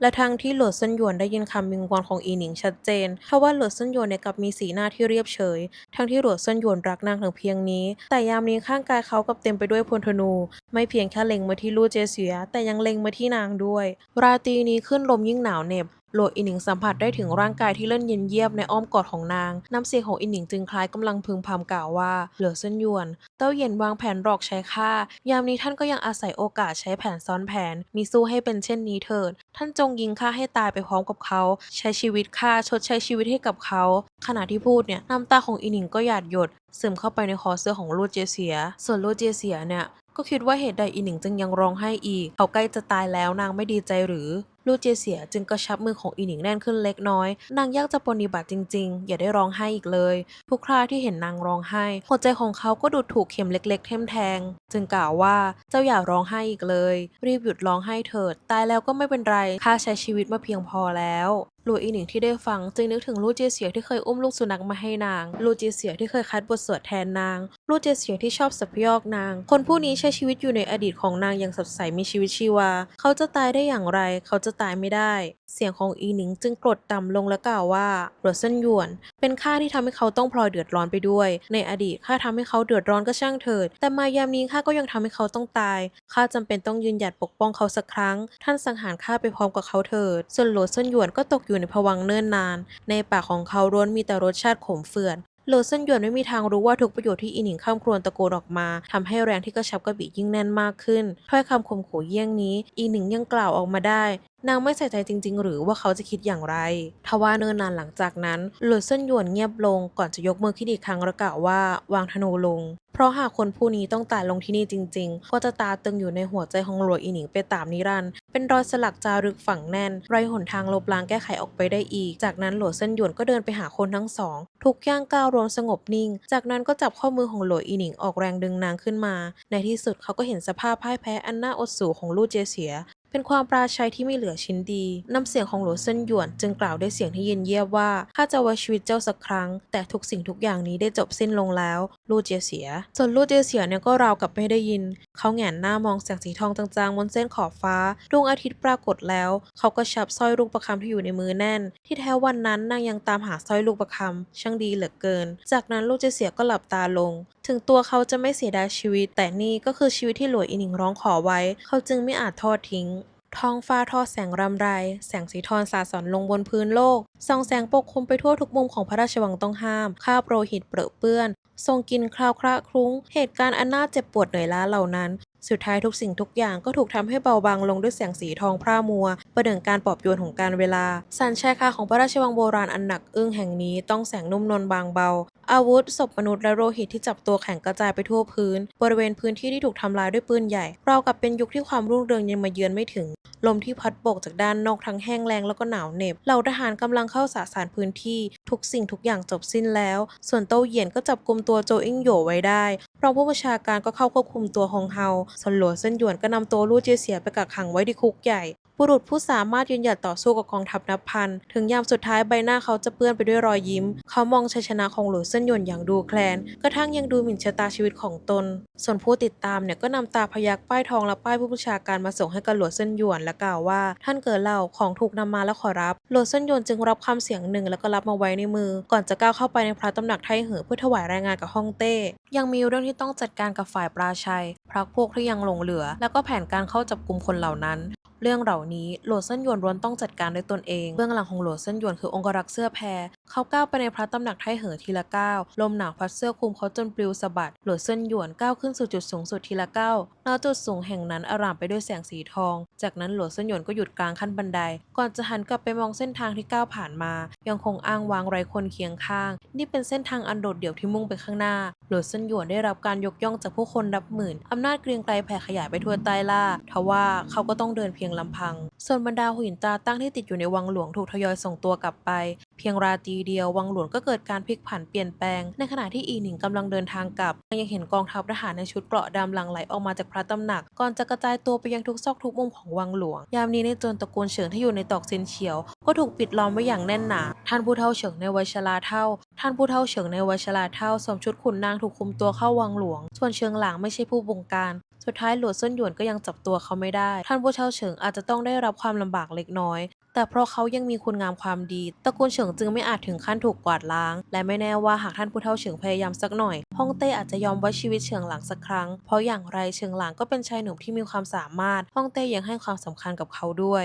และทั้งที่หลวดเซินหยวนได้ยินคำวิงวอนของอีหนิงชัดเจนทว่าหลวดเซินหยวนเนี่ยกลับมีสีหน้าที่เรียบเฉย ทั้งที่หลวดเซินหยวนรักนางถึงเพียงนี้ แต่ยามนี้ข้างกายเขากับเต็มไปด้วยพลธนู ไม่เพียงแค่เล็งมาที่ลู่เจเสีย แต่ยังเล็งมาที่นางด้วย ราตรีนี้ขึ้นลมยิ่งหนาวเหน็บ โหลดอิหนิงสัมผัสได้ถึงร่างกายที่เล่นเย็นเยียบในอ้อมกอดของนาง น้ำเสียงของอิหนิงจึงคล้ายกำลังพึมพำกล่าวว่า เหลือเส้นยวน เต้าเย็นวางแผนหลอกใช้ข้ายามนี้ท่านก็ยังอาศัยโอกาสใช้แผนซ้อนแผน มีสู้ให้เป็นเช่นนี้เถิด ท่านจงยิงข้าให้ตายไปพร้อมกับเขา ใช้ชีวิตข้าชดใช้ชีวิตให้กับเขา ขณะที่พูดเนี่ยน้ำตาของอิหนิงก็หยาดหยด ซึมเข้าไปในคอเสื้อของลูดเจเสีย ส่วนลูดเจเสียเนี่ยก็คิดว่าเหตุใดอีหนิงจึงยังร้องไห้อีก เขาใกล้จะตายแล้วนางไม่ดีใจหรือ ลูเจเสียจึงกระชับมือของอีหนิงแน่นขึ้นเล็กน้อย นางยากจะปฏิบัติจริงๆ อย่าได้ร้องไห้อีกเลย ทุกคราที่เห็นนางร้องไห้ หัวใจของเขาก็ดูถูกเข็มเล็กๆเท่มแทง จึงกล่าวว่าเจ้าอย่าร้องไห้อีกเลย รีบหยุดร้องไห้เถิด ตายแล้วก็ไม่เป็นไรข้าใช้ชีวิตมาเพียงพอแล้วลัวอีหนิงที่ได้ฟังจึงนึกถึงลูเจเสียที่เคยอุ้มลูกสุนัขมาให้นาง ลูเจเสียที่เคยคัดบทสวดแทนนาง ลูเจเสียที่ชอบสับยอกนาง คนผู้นี้ใช้ชีวิตอยู่ในอดีตของนางอย่างสดใสมีชีวิตชีวา เขาจะตายได้อย่างไร เขาจะตายไม่ได้ เสียงของอีหนิงจึงกรดต่ำลงและกล่าวว่าหลัวเส้นหยวน เป็นข้าที่ทำให้เขาต้องพลอยเดือดร้อนไปด้วย ในอดีตข้าทำให้เขาเดือดร้อนก็ช่างเถิด แต่มายามนี้ข้าก็ยังทำให้เขาต้องตาย ข้าจำเป็นต้องยืนหยัดปกป้องเขาสักครั้ง ท่านสังหารข้าไปพร้อมกับเขาเถิด ส่วนหลัวเส้นหยวนก็ตกอยู่ในภวังเนิ่นนาน ในปากของเขาร้วนมีแต่รสชาติขมเฝื่อน โหลเซนหยวนไม่มีทางรู้ว่าทุกประโยชน์ที่อีหนิงข้ามครวญตะโกนออกมาทำให้แรงที่กระชับกระบี่ยิ่งแน่นมากขึ้นถ้อยคำข่มขู่เยี่ยงนี้ อีหนิงยังกล่าวออกมาได้ นางไม่ใส่ใจจริง ๆ หรือว่าเขาจะคิดอย่างไรทว่าเนิ่นนานหลังจากนั้นหลเซินหยวนเงียบลงก่อนจะยกมือขึ้นอีกครั้งและกล่าวว่าวางธนูลง เพราะหากคนผู้นี้ต้องตายลงที่นี่จริง ๆ ก็จะตาตึงอยู่ในหัวใจของหลวงอีหนิงไปตามนิรันดร์ เป็นรอยสลักจารึกฝังแน่นไรหนทางลบล้างแก้ไขออกไปได้อีก จากนั้นหลวงเส้นหยวนก็เดินไปหาคนทั้งสอง ทุกย่างก้าวรวมสงบนิ่ง จากนั้นก็จับข้อมือของหลวงอีหนิงออกแรงดึงนางขึ้นมา ในที่สุดเขาก็เห็นสภาพพ่ายแพ้อันน่าอดสูของลู่เจเสีย เป็นความปราชัยที่ไม่เหลือชิ้นดี น้ำเสียงของหลวงเซินหยวนจึงกล่าวด้วยเสียงที่เย็นเยียบว่าข้าจะไว้ชีวิตเจ้าสักครั้ง แต่ทุกสิ่งทุกอย่างนี้ได้จบสิ้นลงแล้ว ลู่เจียเสีย ส่วนลู่เจียเสียเนี่ยก็ราวกับไม่ได้ยิน เขาแหงนหน้ามองแสงสีทองจางๆบนเส้นขอบฟ้า ดวงอาทิตย์ปรากฏแล้ว เขาก็ชับสร้อยลูกประคำที่อยู่ในมือแน่น ที่แท้วันนั้นนางยังตามหาสร้อยลูกประคำช่างดีเหลือเกิน จากนั้นลู่เจียเสียก็หลับตาลง ถึงตัวเขาจะไม่เสียดายชีวิต แต่นี่ก็คือชีวิตที่หลวงอีหนิงร้องขอไว้ เขาจึงไม่อาจทอดทิ้งท้องฟ้าทอดแสงรำไร แสงสีทองสาดส่องลงบนพื้นโลก ส่องแสงปกคลุมไปทั่วทุกมุมของพระราชวังต้องห้าม ข้าโปรหิตเปรอะเปื้อน ทรงกินคราวคระคลุ้ง เหตุการณ์อันน่าเจ็บปวดเหนื่อยล้าเหล่านั้น สุดท้ายทุกสิ่งทุกอย่างก็ถูกทำให้เบาบางลงด้วยแสงสีทองพร่ามัว ประเดิงการปอบโยนของการเวลา สันชายคาของพระราชวังโบราณอันหนักอึ้งแห่งนี้ต้องแสงนุ่มนวลบางเบา อาวุธศพมนุษย์และโลหิตที่จับตัวแข็งกระจายไปทั่วพื้น บริเวณพื้นที่ที่ถูกทำลายด้วยปืนใหญ่ราวกับเป็นยุคที่ความรุ่งเรืองยังมาเยือนไม่ถึง ลมที่พัดโบกจากด้านนอกทั้งแห้งแล้งแล้วก็หนาวเหน็บเหล่าทหารกำลังเข้าสาสารพื้นที่ ทุกสิ่งทุกอย่างจบสิ้นแล้ว ส่วนเต้าเหยียนก็จับกลุ่มตัวโจอิงโหยไว้ได้รองผู้บัญชาการก็เข้าควบคุมตัวฮองเฮาส่วนหลัวเซินหยวนก็นำตัวลู่เจียเสียไปกักขังไว้ที่คุกใหญ่บุรุษผู้สามารถยืนหยัดต่อสู้กับกองทัพนับพัน ถึงยามสุดท้ายใบหน้าเขาจะเปื้อนไปด้วยรอยยิ้ม เขามองชัยชนะของหลัวเซนหยวนอย่างดูแคลนกระทั่งยังดูหมิ่นชะตาชีวิตของตน ส่วนผู้ติดตามเนี่ยก็นำตาพยักป้ายทองและป้ายผู้บัญชาการมาส่งให้กับหลัวเซินหยวนและกล่าวว่า ท่านเกิดเล่าของถูกนำมาแล้วขอรับหลัวเซินหยวนจึงรับคำเสียงหนึ่งแล้วก็รับมาไว้ในมือ ก่อนจะก้าวเข้าไปในพระตำหนักไทเหอเพื่อถวายรายงานกับฮ่องเต้ ยังมีเรื่องที่ต้องจัดการกับฝ่ายปราชัยพรรคพวกที่ยังหลงเหลือ แล้วก็แผนการเข้าจับกลุ่มคนเหล่านั้น เรื่องเหล่านี้โหลดเส้นยวนร้วนต้องจัดการด้วยตนเองเบื้องหลังของโหลดเส้นยวนคือองครักษ์เสื้อแพรเขาก้าวไปในพระตำหนักไทเหอทีละก้าวลมหนาวพัดเสื้อคลุมเขาจนปลิวสะบัดโหลดเส้นหยวนก้าวขึ้นสู่จุดสูงสุดทีละก้าวณจุดสูงแห่งนั้นอารามไปด้วยแสงสีทอง จากนั้นโหลดเส้นหยวนก็หยุดกลางขั้นบันได ก่อนจะหันกลับไปมองเส้นทางที่ก้าวผ่านมา ยังคงอ้างวางไร้คนเคียงข้าง นี่เป็นเส้นทางอันโดดเดี่ยวที่มุ่งไปข้างหน้าหลดเส้นหยวนได้รับการยกย่องจากผู้คนนับหมื่น อำนาจเกรียงไกรแผ่ขยายไปทั่วใต้ล่า ทว่าเขาก็ต้องเดินเพียงลำพัง ส่วนบรรดาหุ่นตาตั้งที่ติดอยู่ในวังหลวงถูกทยอยส่งตัวกลับไป เพียงราตรีเดียววังหลวงก็เกิดการพลิกผันเปลี่ยนแปลง ในขณะที่อีหนิงกำลังเดินทางกลับ ยังเห็นกองทัพทหารในชุดเกราะดำหลั่งไหลออกมาจากพระตำหนัก ก่อนจะกระจายตัวไปยังทุกซอกทุกมุมของวังหลวง ยามนี้ในจรตระกูลเฉิงที่อยู่ในตอกเซนเฉียว ก็ถูกปิดล้อมไว้อย่างแน่นหนา ท่านผู้เฒ่าเฉิงในวัยชราเท่า ท่านผู้เฒ่าเฉิงในวัยชราเท่าสวมชุดขุนนางถูกคุมตัวเข้าวังหลวง ส่วนเชิงหลางไม่ใช่ผู้บงการ สุดท้ายหลัวเซินหยวนก็ยังจับตัวเขาไม่ได้ ท่านผู้เช่าเฉิงอาจจะต้องได้รับความลำบากเล็กน้อย แต่เพราะเขายังมีคุณงามความดี ตระกูลเฉิงจึงไม่อาจถึงขั้นถูกกวาดล้าง และไม่แน่ว่าหากท่านผู้เฒ่าเฉิงพยายามสักหน่อย ฮ่องเต้อาจจะยอมไว้ชีวิตเฉิงหลางสักครั้ง เพราะอย่างไรเฉิงหลางก็เป็นชายหนุ่มที่มีความสามารถ ฮ่องเต้ยังให้ความสำคัญกับเขาด้วย